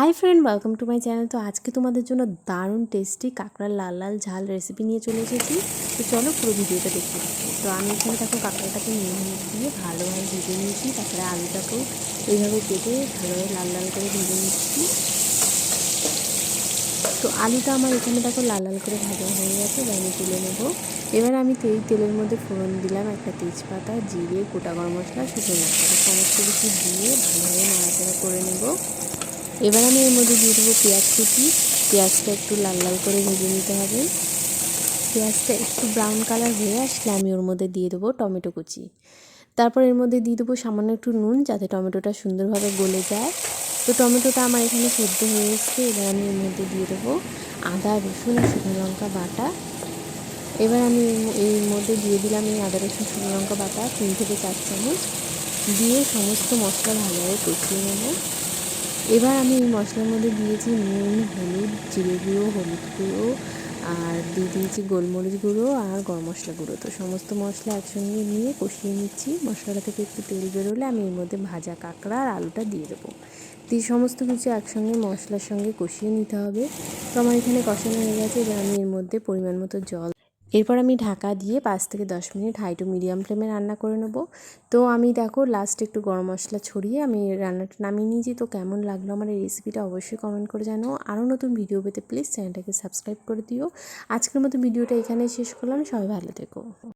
Hi friend welcome to my channel তো আজকে তোমাদের জন্য দারুণ টেস্টি কাঁকড়ার লাল লাল ঝাল রেসিপি নিয়ে চলে এসেছি। তো চলো পুরো ভিডিওটা দেখতে তো আমি এখানে দেখো কাঁকড়াটাকে নিয়ে দিয়ে ভালোভাবে ভেজে নিয়েছি, তারপরে আলুটাকেও এইভাবে কেটে ভালোভাবে লাল লাল করে ভেজে নিচ্ছি। তো আলুটা আমার এখানে দেখো লাল লাল করে ভাজা হয়ে গেছে আমি তুলে নেব। এবার আমি এই তেলের মধ্যে ফোড়ন দিলাম একটা তেজপাতা, জিরে, গোটা গরম মশলা, শুকনো লঙ্কা, সমস্ত কিছু দিয়ে ভালোভাবে নাড়াচাড়া করে নেব। এবার আমি এর মধ্যে দিয়ে দেবো পেঁয়াজ কুচি। পেঁয়াজটা একটু লাল লাল করে ভেজে নিতে হবে। পেঁয়াজটা একটু ব্রাউন কালার হয়ে আসলে আমি ওর মধ্যে দিয়ে দেবো টমেটো কুচি। তারপর এর মধ্যে দিয়ে দেবো সামান্য একটু নুন যাতে টমেটোটা সুন্দরভাবে গলে যায়। তো টমেটোটা আমার এখানে সেদ্ধ হয়ে এসছে। এবার আমি এর মধ্যে দিয়ে দেবো আদা, রসুন আর শুকনো লঙ্কা বাটা। এবার আমি এর মধ্যে দিয়ে দিলাম এই আদা, রসুন, শুকনো লঙ্কা বাটা, তিন থেকে চার চামচ। দিয়ে সমস্ত মশলা ভালোভাবে কষিয়ে নেব। এবার আমি এই মশলার মধ্যে দিয়েছি নুন, হলুদ, জিরে গুঁড়ো, হলুদ গুঁড়ো, আর দিয়ে দিয়েছি গোলমরিচ গুঁড়ো আর গরম মশলা গুঁড়ো। তো সমস্ত মশলা একসঙ্গে নিয়ে কষিয়ে নিচ্ছি। মশলাটা থেকে একটু তেল বেরোলে আমি এর মধ্যে ভাজা কাঁকড়া আর আলুটা দিয়ে দেবো। দিয়ে সমস্ত কিছু একসঙ্গে মশলার সঙ্গে কষিয়ে নিতে হবে। তো আমার এখানে কষানো হয়ে গেছে। এবার আমি এর মধ্যে পরিমাণ মতো জল এরপর আমি ঢাকা দিয়ে পাঁচ থেকে দশ মিনিট হাই টু মিডিয়াম ফ্লেমে রান্না করে নেব। তো আমি দেখো লাস্ট একটু গরম মশলা ছড়িয়ে আমি রান্নাটা নামিয়ে নিয়েছি। তো কেমন লাগল আমার এই রেসিপিটা অবশ্যই কমেন্ট করে জানো আরও নতুন ভিডিও পেতে প্লিজ চ্যানেলটাকে সাবস্ক্রাইব করে দিও। আজকের মতো ভিডিওটা এখানে শেষ করলাম। সবাই ভালো থেকো।